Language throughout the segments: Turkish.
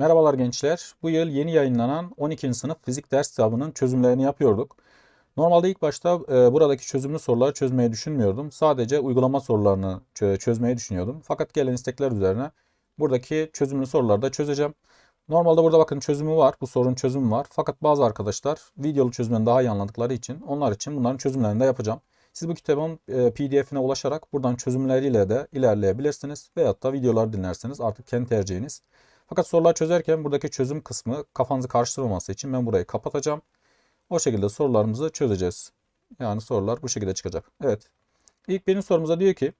Merhabalar gençler. Bu yıl yeni yayınlanan 12. sınıf fizik ders kitabının çözümlerini yapıyorduk. Normalde ilk başta e, buradaki çözümlü soruları çözmeyi düşünmüyordum. Sadece uygulama sorularını çö- çözmeyi düşünüyordum. Fakat gelen istekler üzerine buradaki çözümlü soruları da çözeceğim. Normalde burada bakın çözümü var. Bu sorunun çözümü var. Fakat bazı arkadaşlar videolu çözümden daha iyi anladıkları için onlar için bunların çözümlerini de yapacağım. Siz bu kitabın e, PDF'ine ulaşarak buradan çözümleriyle de ilerleyebilirsiniz. Veyahut da videoları dinlerseniz artık kendi tercihiniz. Fakat sorular çözerken buradaki çözüm kısmı kafanızı karıştırmaması için ben burayı kapatacağım. O şekilde sorularımızı çözeceğiz. Yani sorular bu şekilde çıkacak. Evet. İlk benim sorumuza diyor ki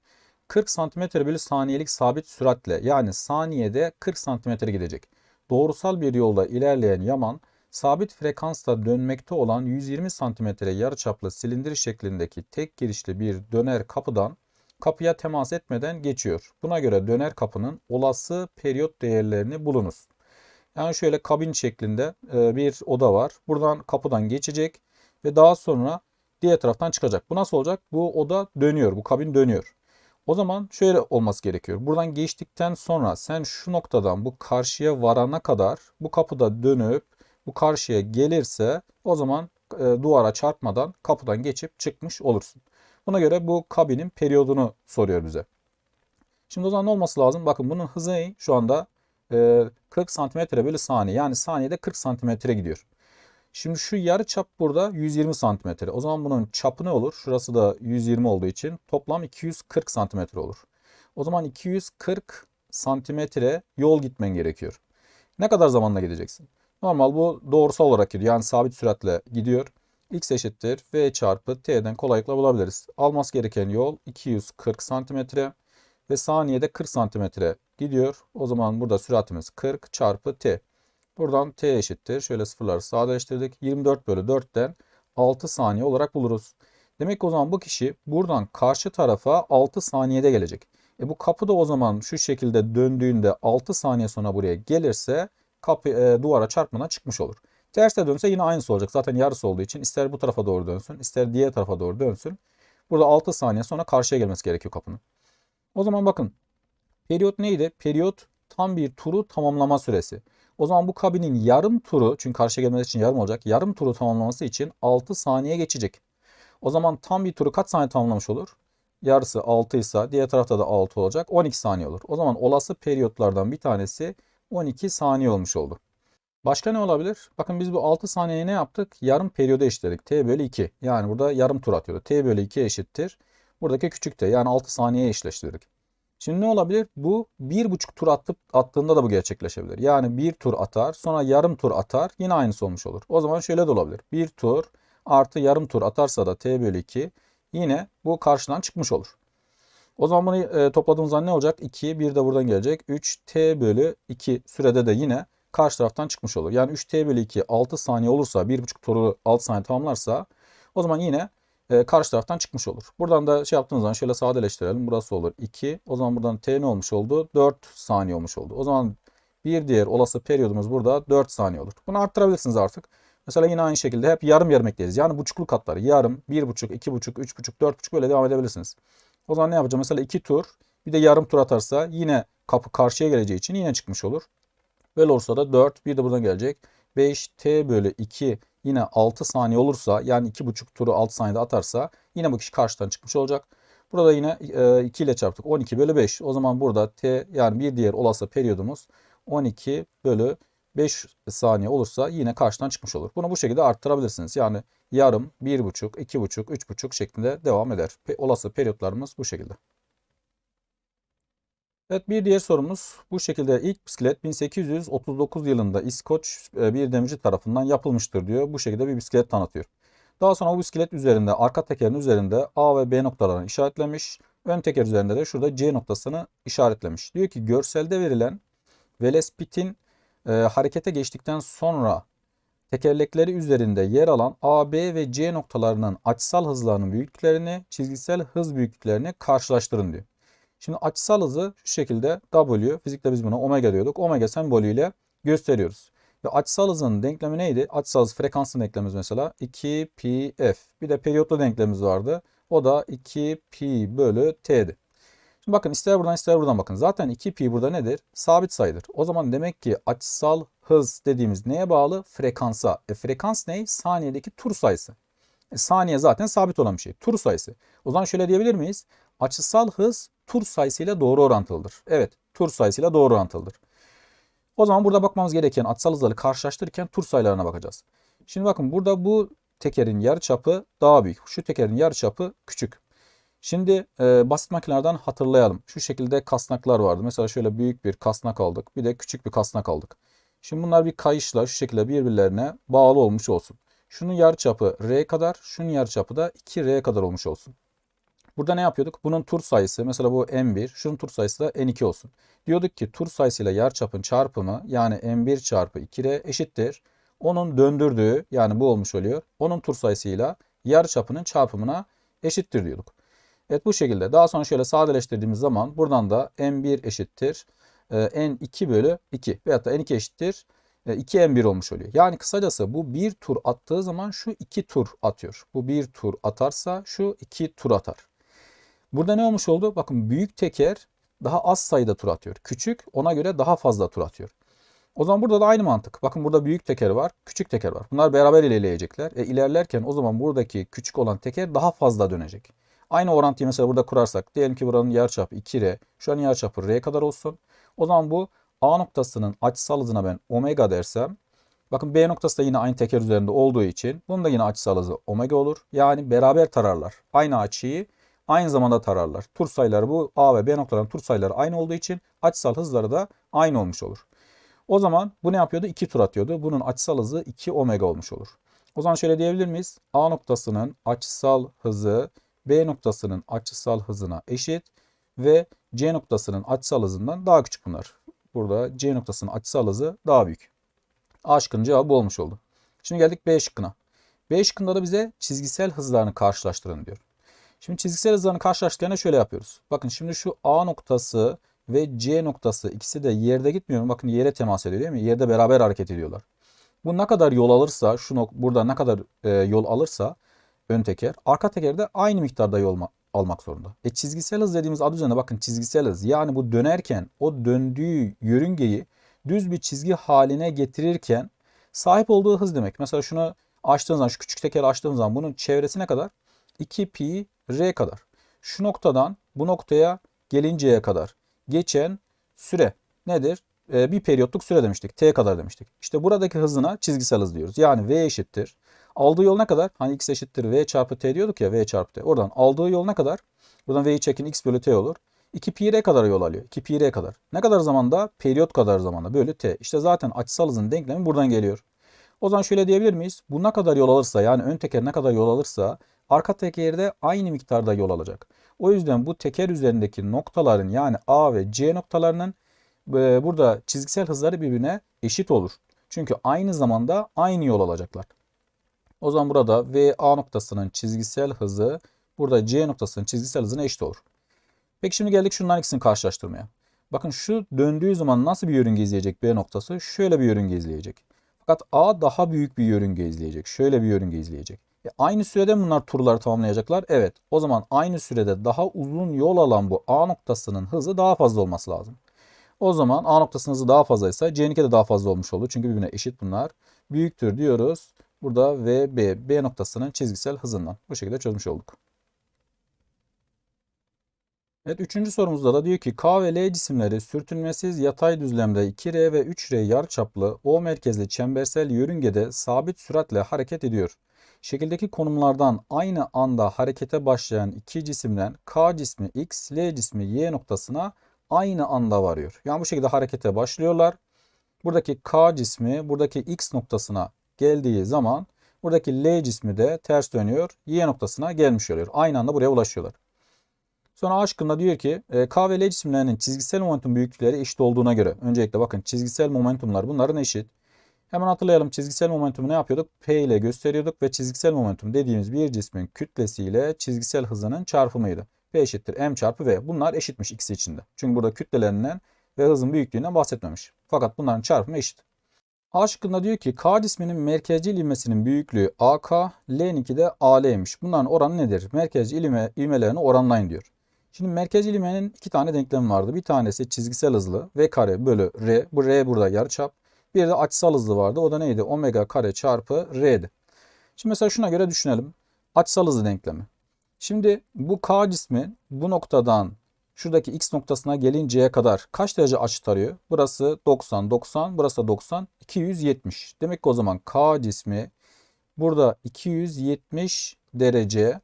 40 cm bölü saniyelik sabit süratle yani saniyede 40 cm gidecek. Doğrusal bir yolda ilerleyen Yaman sabit frekansta dönmekte olan 120 cm yarıçaplı silindir şeklindeki tek girişli bir döner kapıdan kapıya temas etmeden geçiyor. Buna göre döner kapının olası periyot değerlerini bulunuz. Yani şöyle kabin şeklinde e, bir oda var. Buradan kapıdan geçecek ve daha sonra diğer taraftan çıkacak. Bu nasıl olacak? Bu oda dönüyor. Bu kabin dönüyor. O zaman şöyle olması gerekiyor. Buradan geçtikten sonra sen şu noktadan bu karşıya varana kadar bu kapıda dönüp bu karşıya gelirse o zaman e, duvara çarpmadan kapıdan geçip çıkmış olursun. Buna göre bu kabinin periyodunu soruyor bize. Şimdi o zaman ne olması lazım? Bakın bunun hızı ne? şu anda e, 40 santimetre bölü saniye. Yani saniyede 40 santimetre gidiyor. Şimdi şu yarı çap burada 120 santimetre. O zaman bunun çapı ne olur? Şurası da 120 olduğu için toplam 240 santimetre olur. O zaman 240 santimetre yol gitmen gerekiyor. Ne kadar zamanla gideceksin? Normal bu doğrusal olarak gidiyor. Yani sabit süratle gidiyor. X eşittir V çarpı T'den kolaylıkla bulabiliriz. Alması gereken yol 240 santimetre ve saniyede 40 santimetre gidiyor. O zaman burada süratimiz 40 çarpı T. Buradan T eşittir. Şöyle sıfırları sadeleştirdik. 24 bölü 4'ten 6 saniye olarak buluruz. Demek ki o zaman bu kişi buradan karşı tarafa 6 saniyede gelecek. E bu kapı da o zaman şu şekilde döndüğünde 6 saniye sonra buraya gelirse kapı e, duvara çarpmadan çıkmış olur. Terse dönse yine aynısı olacak. Zaten yarısı olduğu için ister bu tarafa doğru dönsün, ister diğer tarafa doğru dönsün. Burada 6 saniye sonra karşıya gelmesi gerekiyor kapının. O zaman bakın periyot neydi? Periyot tam bir turu tamamlama süresi. O zaman bu kabinin yarım turu çünkü karşıya gelmesi için yarım olacak. Yarım turu tamamlaması için 6 saniye geçecek. O zaman tam bir turu kaç saniye tamamlamış olur? Yarısı 6 ise diğer tarafta da 6 olacak. 12 saniye olur. O zaman olası periyotlardan bir tanesi 12 saniye olmuş oldu. Başka ne olabilir? Bakın biz bu 6 saniyeye ne yaptık? Yarım periyoda eşitledik. T bölü 2. Yani burada yarım tur atıyordu. T bölü 2 eşittir. Buradaki küçük t yani 6 saniyeye eşleştirdik. Şimdi ne olabilir? Bu bir buçuk tur atıp attığında da bu gerçekleşebilir. Yani bir tur atar sonra yarım tur atar yine aynısı olmuş olur. O zaman şöyle de olabilir. Bir tur artı yarım tur atarsa da t bölü 2 yine bu karşıdan çıkmış olur. O zaman bunu e, topladığımız zaman ne olacak? 2 bir de buradan gelecek. 3 t bölü 2 sürede de yine karşı taraftan çıkmış olur. Yani 3t bölü 2 6 saniye olursa 1,5 turu 6 saniye tamamlarsa o zaman yine e, karşı taraftan çıkmış olur. Buradan da şey yaptığımız zaman şöyle sadeleştirelim. Burası olur 2. O zaman buradan t ne olmuş oldu? 4 saniye olmuş oldu. O zaman bir diğer olası periyodumuz burada 4 saniye olur. Bunu arttırabilirsiniz artık. Mesela yine aynı şekilde hep yarım yarım ekleyeceğiz. Yani buçukluk katları. Yarım, 1,5, 2,5, 3,5, 4,5 böyle devam edebilirsiniz. O zaman ne yapacağım? Mesela 2 tur bir de yarım tur atarsa yine kapı karşıya geleceği için yine çıkmış olur. Böyle olursa da 4 bir de buradan gelecek. 5t bölü 2 yine 6 saniye olursa yani 2,5 turu 6 saniyede atarsa yine bu kişi karşıdan çıkmış olacak. Burada yine 2 ile çarptık. 12 bölü 5. O zaman burada t yani bir diğer olası periyodumuz 12 bölü 5 saniye olursa yine karşıdan çıkmış olur. Bunu bu şekilde arttırabilirsiniz. Yani yarım, 1,5, 2,5, 3,5 şeklinde devam eder. Olası periyotlarımız bu şekilde. Evet bir diğer sorumuz bu şekilde ilk bisiklet 1839 yılında İskoç e, bir demirci tarafından yapılmıştır diyor. Bu şekilde bir bisiklet tanıtıyor. Daha sonra bu bisiklet üzerinde arka tekerin üzerinde A ve B noktalarını işaretlemiş. Ön teker üzerinde de şurada C noktasını işaretlemiş. Diyor ki görselde verilen Velesipit'in e, harekete geçtikten sonra tekerlekleri üzerinde yer alan A, B ve C noktalarının açısal hızlarının büyüklüklerini, çizgisel hız büyüklüklerini karşılaştırın diyor. Şimdi açısal hızı şu şekilde W. Fizikte biz buna omega diyorduk. Omega sembolüyle gösteriyoruz. Ve açısal hızın denklemi neydi? Açısal hız frekansın denklemimiz mesela 2πf. Bir de periyotlu denklemimiz vardı. O da 2pi bölü t'di. Şimdi bakın ister buradan ister buradan bakın. Zaten 2pi burada nedir? Sabit sayıdır. O zaman demek ki açısal hız dediğimiz neye bağlı? Frekansa. E frekans ne? Saniyedeki tur sayısı. E, saniye zaten sabit olan bir şey. Tur sayısı. O zaman şöyle diyebilir miyiz? Açısal hız tur sayısıyla doğru orantılıdır. Evet, tur sayısıyla doğru orantılıdır. O zaman burada bakmamız gereken açısal hızları karşılaştırırken tur sayılarına bakacağız. Şimdi bakın burada bu tekerin yarıçapı daha büyük. Şu tekerin yarıçapı küçük. Şimdi e, basit makinelerden hatırlayalım. Şu şekilde kasnaklar vardı. Mesela şöyle büyük bir kasnak aldık. Bir de küçük bir kasnak aldık. Şimdi bunlar bir kayışla şu şekilde birbirlerine bağlı olmuş olsun. Şunun yarıçapı R kadar, şunun yarıçapı da 2R kadar olmuş olsun. Burada ne yapıyorduk? Bunun tur sayısı mesela bu M1, şunun tur sayısı da N2 olsun. Diyorduk ki tur sayısıyla yarıçapın çarpımı yani M1 çarpı 2R eşittir. Onun döndürdüğü yani bu olmuş oluyor. Onun tur sayısıyla yarıçapının çarpımına eşittir diyorduk. Evet bu şekilde. Daha sonra şöyle sadeleştirdiğimiz zaman buradan da M1 eşittir. E, N2 bölü 2 veyahut da N2 eşittir 2 e, M1 olmuş oluyor. Yani kısacası bu bir tur attığı zaman şu iki tur atıyor. Bu bir tur atarsa şu iki tur atar. Burada ne olmuş oldu? Bakın büyük teker daha az sayıda tur atıyor. Küçük ona göre daha fazla tur atıyor. O zaman burada da aynı mantık. Bakın burada büyük teker var, küçük teker var. Bunlar beraber ilerleyecekler. E ilerlerken o zaman buradaki küçük olan teker daha fazla dönecek. Aynı orantıyı mesela burada kurarsak diyelim ki buranın yarıçapı 2R, şu an yarıçapı R kadar olsun. O zaman bu A noktasının açısal hızına ben omega dersem bakın B noktası da yine aynı teker üzerinde olduğu için bunun da yine açısal hızı omega olur. Yani beraber tararlar. Aynı açıyı aynı zamanda tararlar. Tur sayıları bu A ve B noktaların tur sayıları aynı olduğu için açısal hızları da aynı olmuş olur. O zaman bu ne yapıyordu? 2 tur atıyordu. Bunun açısal hızı 2 omega olmuş olur. O zaman şöyle diyebilir miyiz? A noktasının açısal hızı B noktasının açısal hızına eşit ve C noktasının açısal hızından daha küçük bunlar. Burada C noktasının açısal hızı daha büyük. A şıkkının cevabı bu olmuş oldu. Şimdi geldik B şıkkına. B şıkkında da bize çizgisel hızlarını karşılaştırın diyor. Şimdi çizgisel hızlarını karşılaştırana şöyle yapıyoruz. Bakın şimdi şu A noktası ve C noktası ikisi de yerde gitmiyor. Bakın yere temas ediyor değil mi? Yerde beraber hareket ediyorlar. Bu ne kadar yol alırsa, şu burada ne kadar e, yol alırsa ön teker. Arka teker de aynı miktarda yol almak zorunda. E çizgisel hız dediğimiz adı üzerine bakın çizgisel hız. Yani bu dönerken o döndüğü yörüngeyi düz bir çizgi haline getirirken sahip olduğu hız demek. Mesela şunu açtığın zaman şu küçük tekeri açtığın zaman bunun çevresi ne kadar? 2 pi r kadar. Şu noktadan bu noktaya gelinceye kadar geçen süre nedir? Ee, bir periyotluk süre demiştik. T kadar demiştik. İşte buradaki hızına çizgisel hız diyoruz. Yani v eşittir Aldığı yol ne kadar? Hani x eşittir v çarpı t diyorduk ya v çarpı t. Oradan aldığı yol ne kadar? Buradan v'yi çekin x bölü t olur. 2 pi r kadar yol alıyor. 2 pi r kadar. Ne kadar zamanda? Periyot kadar zamanda bölü t. İşte zaten açısal hızın denklemi buradan geliyor. O zaman şöyle diyebilir miyiz? Bu ne kadar yol alırsa yani ön teker ne kadar yol alırsa arka teker de aynı miktarda yol alacak. O yüzden bu teker üzerindeki noktaların yani A ve C noktalarının e, burada çizgisel hızları birbirine eşit olur. Çünkü aynı zamanda aynı yol alacaklar. O zaman burada V A noktasının çizgisel hızı burada C noktasının çizgisel hızına eşit olur. Peki şimdi geldik şunların ikisini karşılaştırmaya. Bakın şu döndüğü zaman nasıl bir yörünge izleyecek B noktası? Şöyle bir yörünge izleyecek. Fakat A daha büyük bir yörünge izleyecek. Şöyle bir yörünge izleyecek. E aynı sürede bunlar turları tamamlayacaklar? Evet. O zaman aynı sürede daha uzun yol alan bu A noktasının hızı daha fazla olması lazım. O zaman A noktasının hızı daha fazlaysa C'ninki de daha fazla olmuş olur. Çünkü birbirine eşit bunlar. Büyüktür diyoruz. Burada VB, B noktasının çizgisel hızından. Bu şekilde çözmüş olduk. Evet üçüncü sorumuzda da diyor ki K ve L cisimleri sürtünmesiz yatay düzlemde 2R ve 3R yarıçaplı O merkezli çembersel yörüngede sabit süratle hareket ediyor. Şekildeki konumlardan aynı anda harekete başlayan iki cisimden K cismi X, L cismi Y noktasına aynı anda varıyor. Yani bu şekilde harekete başlıyorlar. Buradaki K cismi buradaki X noktasına geldiği zaman buradaki L cismi de ters dönüyor. Y noktasına gelmiş oluyor. Aynı anda buraya ulaşıyorlar. Sonra A şıkkında diyor ki e, K ve L cisimlerinin çizgisel momentum büyüklükleri eşit olduğuna göre. Öncelikle bakın çizgisel momentumlar bunların eşit. Hemen hatırlayalım çizgisel momentumu ne yapıyorduk? P ile gösteriyorduk ve çizgisel momentum dediğimiz bir cismin kütlesiyle çizgisel hızının çarpımıydı. P eşittir m çarpı v. Bunlar eşitmiş ikisi içinde. Çünkü burada kütlelerinden ve hızın büyüklüğünden bahsetmemiş. Fakat bunların çarpımı eşit. A şıkkında diyor ki K cisminin merkezcil ivmesinin büyüklüğü AK, L'ninki de AL'ymiş. Bunların oranı nedir? Merkezci ivme, ivmelerini oranlayın diyor. Şimdi merkezcil ivmenin iki tane denklemi vardı. Bir tanesi çizgisel hızlı v kare bölü r. Bu r burada yarıçap. Bir de açısal hızlı vardı. O da neydi? Omega kare çarpı r'di. Şimdi mesela şuna göre düşünelim. Açısal hızlı denklemi. Şimdi bu k cismi bu noktadan şuradaki x noktasına gelinceye kadar kaç derece açı tarıyor? Burası 90, 90, burası da 90, 270. Demek ki o zaman k cismi burada 270 derece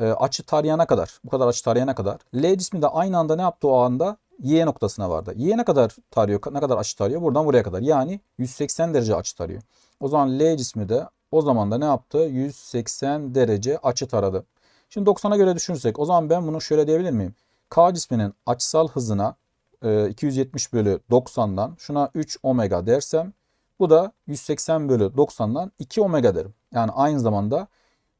e, açı tarayana kadar, bu kadar açı tarayana kadar. L cismi de aynı anda ne yaptı o anda? Y noktasına vardı. Y ne kadar tarıyor, ne kadar açı tarıyor? Buradan buraya kadar. Yani 180 derece açı tarıyor. O zaman L cismi de o zaman da ne yaptı? 180 derece açı taradı. Şimdi 90'a göre düşünürsek o zaman ben bunu şöyle diyebilir miyim? K cisminin açısal hızına e, 270 bölü 90'dan şuna 3 omega dersem bu da 180 bölü 90'dan 2 omega derim. Yani aynı zamanda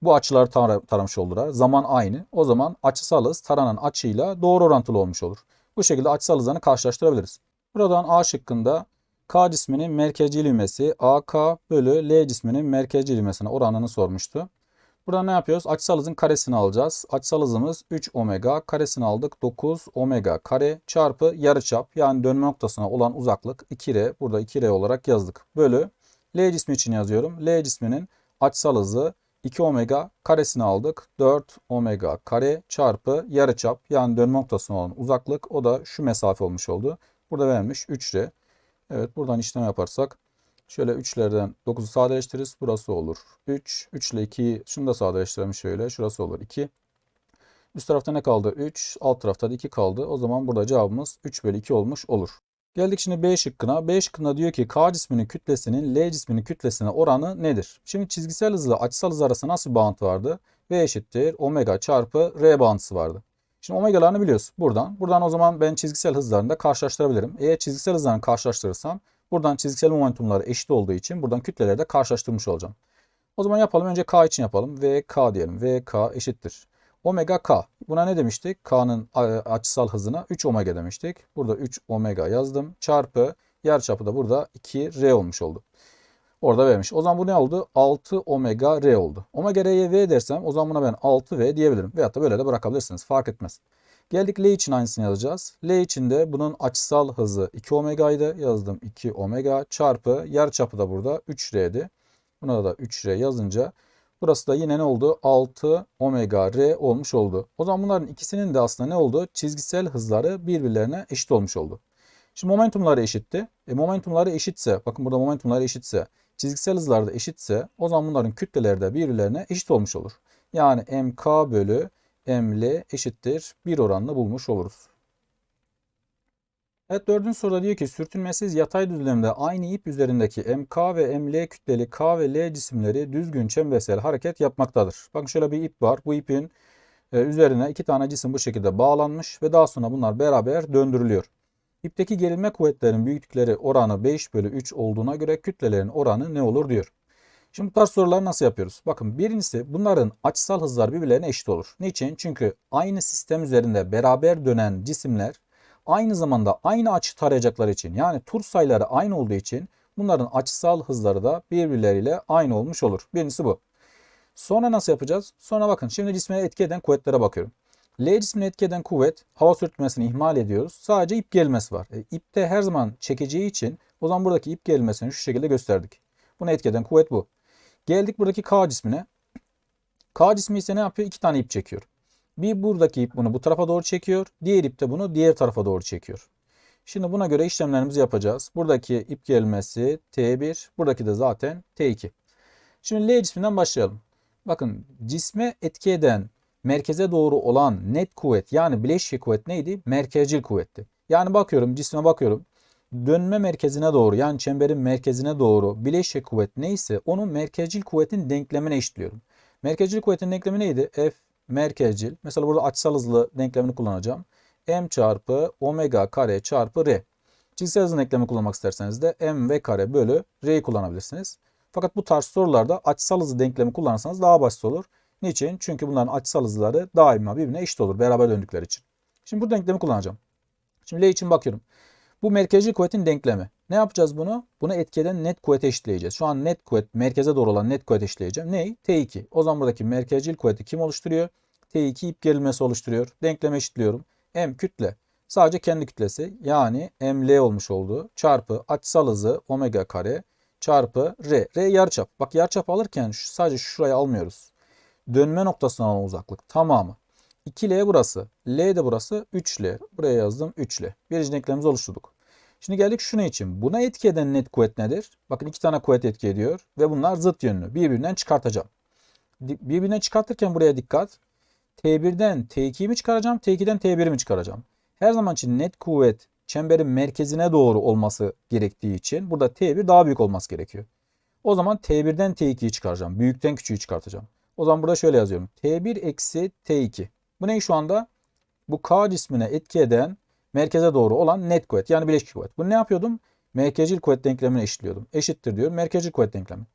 bu açıları tar taramış olurlar. Zaman aynı. O zaman açısal hız taranan açıyla doğru orantılı olmuş olur. Bu şekilde açısal hızlarını karşılaştırabiliriz. Buradan A şıkkında K cisminin merkezcil ivmesi AK bölü L cisminin merkezcil ivmesine oranını sormuştu. Burada ne yapıyoruz? Açısal hızın karesini alacağız. Açısal hızımız 3 omega. Karesini aldık. 9 omega kare çarpı yarıçap yani dönme noktasına olan uzaklık 2R. Burada 2R olarak yazdık. Bölü L cismi için yazıyorum. L cisminin açısal hızı 2 omega karesini aldık. 4 omega kare çarpı yarıçap yani dönme noktasına olan uzaklık. O da şu mesafe olmuş oldu. Burada vermiş 3R. Evet buradan işlem yaparsak Şöyle 3'lerden 9'u sadeleştiririz. Burası olur 3. 3 ile 2'yi şunu da sadeleştirelim şöyle. Şurası olur 2. Üst tarafta ne kaldı? 3. Alt tarafta da 2 kaldı. O zaman burada cevabımız 3 bölü 2 olmuş olur. Geldik şimdi B şıkkına. B şıkkında diyor ki K cisminin kütlesinin L cisminin kütlesine oranı nedir? Şimdi çizgisel hızla açısal hız arasında nasıl bir bağıntı vardı? V eşittir omega çarpı R bağıntısı vardı. Şimdi omegalarını biliyoruz buradan. Buradan o zaman ben çizgisel hızlarını da karşılaştırabilirim. Eğer çizgisel hızlarını karşılaştırırsam Buradan çizgisel momentumlar eşit olduğu için buradan kütleleri de karşılaştırmış olacağım. O zaman yapalım. Önce K için yapalım. VK diyelim. VK eşittir. Omega K. Buna ne demiştik? K'nın açısal hızına 3 omega demiştik. Burada 3 omega yazdım. Çarpı yarıçapı da burada 2 R olmuş oldu. Orada vermiş. O zaman bu ne oldu? 6 omega R oldu. Omega R'ye V dersem o zaman buna ben 6V diyebilirim. Veyahut da böyle de bırakabilirsiniz. Fark etmez. Geldik L için aynısını yazacağız. L için de bunun açısal hızı 2 omega'ydı. Yazdım 2 omega çarpı yarıçapı da burada 3R'di. Buna da 3R yazınca burası da yine ne oldu? 6 omega R olmuş oldu. O zaman bunların ikisinin de aslında ne oldu? Çizgisel hızları birbirlerine eşit olmuş oldu. Şimdi momentumları eşitti. E momentumları eşitse, bakın burada momentumları eşitse, çizgisel hızlar da eşitse o zaman bunların kütleleri de birbirlerine eşit olmuş olur. Yani mk bölü ml eşittir 1 oranla bulmuş oluruz. Evet dördüncü soruda diyor ki sürtünmesiz yatay düzlemde aynı ip üzerindeki MK ve ML kütleli K ve L cisimleri düzgün çembersel hareket yapmaktadır. Bakın şöyle bir ip var. Bu ipin e, üzerine iki tane cisim bu şekilde bağlanmış ve daha sonra bunlar beraber döndürülüyor. İpteki gerilme kuvvetlerin büyüklükleri oranı 5 bölü 3 olduğuna göre kütlelerin oranı ne olur diyor. Şimdi bu tarz soruları nasıl yapıyoruz? Bakın birincisi bunların açısal hızlar birbirlerine eşit olur. Niçin? Çünkü aynı sistem üzerinde beraber dönen cisimler aynı zamanda aynı açı tarayacakları için yani tur sayıları aynı olduğu için bunların açısal hızları da birbirleriyle aynı olmuş olur. Birincisi bu. Sonra nasıl yapacağız? Sonra bakın şimdi cismine etki eden kuvvetlere bakıyorum. L cismine etki eden kuvvet hava sürtünmesini ihmal ediyoruz. Sadece ip gerilmesi var. E, ipte her zaman çekeceği için o zaman buradaki ip gerilmesini şu şekilde gösterdik. Buna etki eden kuvvet bu. Geldik buradaki K cismine. K cismi ise ne yapıyor? İki tane ip çekiyor. Bir buradaki ip bunu bu tarafa doğru çekiyor. Diğer ip de bunu diğer tarafa doğru çekiyor. Şimdi buna göre işlemlerimizi yapacağız. Buradaki ip gelmesi T1. Buradaki de zaten T2. Şimdi L cisminden başlayalım. Bakın cisme etki eden merkeze doğru olan net kuvvet yani bileşik kuvvet neydi? Merkezcil kuvvetti. Yani bakıyorum cisme bakıyorum dönme merkezine doğru yani çemberin merkezine doğru bileşik kuvvet neyse onu merkezcil kuvvetin denklemine eşitliyorum. Merkezcil kuvvetin denklemi neydi? F merkezcil. Mesela burada açısal hızlı denklemini kullanacağım. M çarpı omega kare çarpı R. Çizgisel hızın denklemi kullanmak isterseniz de M v kare bölü R'yi kullanabilirsiniz. Fakat bu tarz sorularda açısal hızı denklemi kullanırsanız daha basit olur. Niçin? Çünkü bunların açısal hızları daima birbirine eşit olur beraber döndükleri için. Şimdi bu denklemi kullanacağım. Şimdi L için bakıyorum. Bu merkezci kuvvetin denklemi. Ne yapacağız bunu? Bunu etkeden net kuvvete eşitleyeceğiz. Şu an net kuvvet, merkeze doğru olan net kuvvet eşitleyeceğim. Ney? T2. O zaman buradaki merkezcil kuvveti kim oluşturuyor? T2 ip gerilmesi oluşturuyor. Denkleme eşitliyorum. M kütle sadece kendi kütlesi yani ml olmuş olduğu çarpı açısal hızı omega kare çarpı r. R yarıçap. Bak yarıçap alırken şu- sadece şurayı almıyoruz. Dönme noktasına olan uzaklık tamamı. 2L burası. L de burası 3L. Buraya yazdım 3L. Birinci denklemimizi oluşturduk. Şimdi geldik şuna için. Buna etki eden net kuvvet nedir? Bakın iki tane kuvvet etki ediyor. Ve bunlar zıt yönlü. Birbirinden çıkartacağım. Birbirinden çıkartırken buraya dikkat. T1'den T2'yi mi çıkaracağım? T2'den T1'i mi çıkaracağım? Her zaman için net kuvvet çemberin merkezine doğru olması gerektiği için burada T1 daha büyük olması gerekiyor. O zaman T1'den T2'yi çıkaracağım. Büyükten küçüğü çıkartacağım. O zaman burada şöyle yazıyorum. T1 eksi T2. Bu ne şu anda? Bu K cismine etki eden merkeze doğru olan net kuvvet. Yani bileşik kuvvet. Bunu ne yapıyordum? Merkezcil kuvvet denklemini eşitliyordum. Eşittir diyorum. Merkezcil kuvvet denklemi.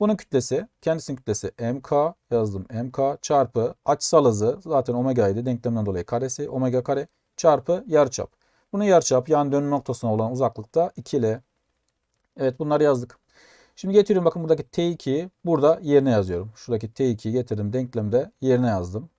Bunun kütlesi, kendisinin kütlesi mk yazdım. mk çarpı açısal hızı zaten omega'ydı. Denklemden dolayı karesi omega kare çarpı yarıçap. Bunun yarıçap yani dönüm noktasına olan uzaklıkta 2 ile. Evet bunları yazdık. Şimdi getiriyorum bakın buradaki T2'yi burada yerine yazıyorum. Şuradaki T2'yi getirdim denklemde yerine yazdım.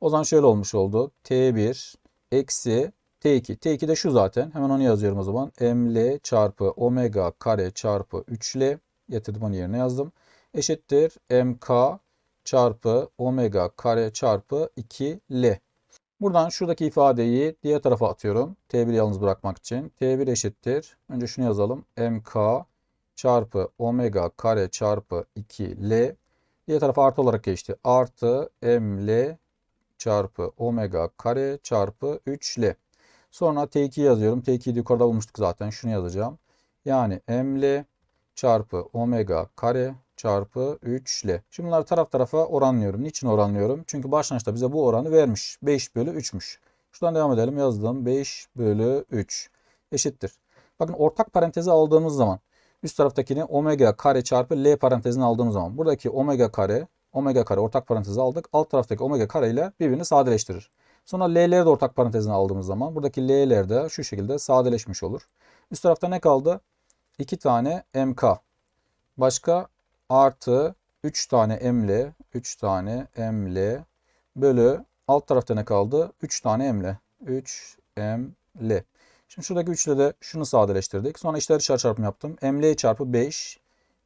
O zaman şöyle olmuş oldu. T1 eksi T2. T2 de şu zaten. Hemen onu yazıyorum o zaman. ML çarpı omega kare çarpı 3L. Getirdim onu yerine yazdım. Eşittir MK çarpı omega kare çarpı 2L. Buradan şuradaki ifadeyi diğer tarafa atıyorum. T1'i yalnız bırakmak için. T1 eşittir. Önce şunu yazalım. MK çarpı omega kare çarpı 2L. Diğer tarafa artı olarak geçti. Artı ML çarpı omega kare çarpı 3L. Sonra T2 yazıyorum. T2'yi de yukarıda bulmuştuk zaten. Şunu yazacağım. Yani ML çarpı omega kare çarpı 3L. Şimdi bunları taraf tarafa oranlıyorum. Niçin oranlıyorum? Çünkü başlangıçta bize bu oranı vermiş. 5 bölü 3'müş. Şuradan devam edelim. Yazdım. 5 bölü 3 eşittir. Bakın ortak parantezi aldığımız zaman üst taraftakini omega kare çarpı L parantezini aldığımız zaman buradaki omega kare omega kare ortak parantezi aldık. Alt taraftaki omega kare ile birbirini sadeleştirir. Sonra L'leri de ortak parantezine aldığımız zaman buradaki L'ler de şu şekilde sadeleşmiş olur. Üst tarafta ne kaldı? 2 tane MK. Başka artı 3 tane ML, 3 tane ML bölü alt tarafta ne kaldı? 3 tane ML. 3 ML. Şimdi şuradaki 3 ile de şunu sadeleştirdik. Sonra içler dışarı çarpımı yaptım. ML çarpı 5.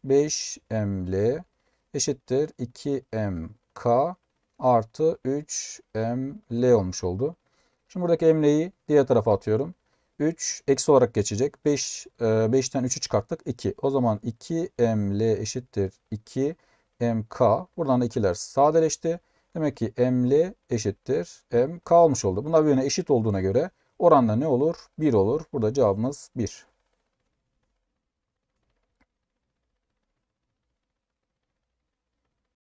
5 ML eşittir 2 MK artı 3 ML olmuş oldu. Şimdi buradaki ML'yi diğer tarafa atıyorum. 3 eksi olarak geçecek. 5 5'ten 3'ü çıkarttık 2. O zaman 2 ML eşittir 2 MK. Buradan da ikiler sadeleşti. Demek ki ML eşittir MK olmuş oldu. Bunlar birbirine eşit olduğuna göre oranda ne olur? 1 olur. Burada cevabımız 1.